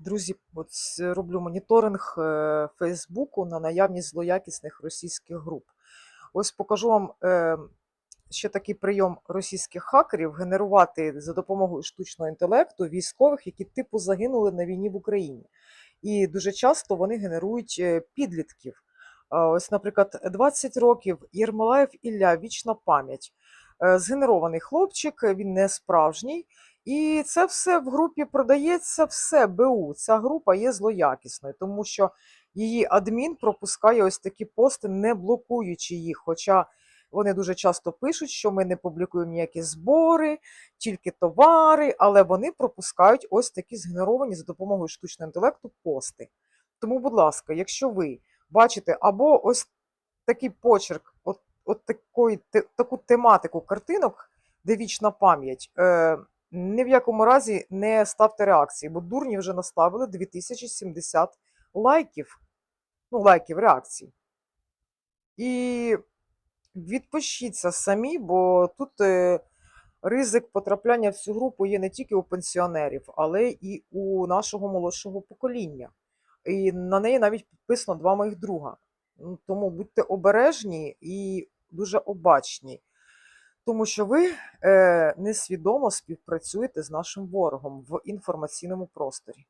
Друзі, от роблю моніторинг е, Фейсбуку на наявність злоякісних російських груп. Ось покажу вам е, ще такий прийом російських хакерів генерувати за допомогою штучного інтелекту військових, які типу загинули на війні в Україні. І дуже часто вони генерують е, підлітків. Ось, наприклад, 20 років Єрмолаєв Ілля, вічна пам'ять. Е, Згенерований хлопчик, він не справжній. І це все в групі продається все БУ. Ця група є злоякісною, тому що її адмін пропускає ось такі пости, не блокуючи їх. Хоча вони дуже часто пишуть, що ми не публікуємо ніякі збори, тільки товари, але вони пропускають ось такі згенеровані за допомогою штучного інтелекту пости. Тому, будь ласка, якщо ви бачите або ось такий почерк, от, такої, таку тематику картинок, де вічна пам'ять, е, ні в якому разі не ставте реакції, бо дурні вже наставили 2070 лайків, ну, лайків реакцій. І відпишіться самі, бо тут е, ризик потрапляння в цю групу є не тільки у пенсіонерів, але і у нашого молодшого покоління. І на неї навіть підписано два моїх друга. Тому будьте обережні і дуже обачні, тому що ви е, несвідомо співпрацюєте з нашим ворогом в інформаційному просторі.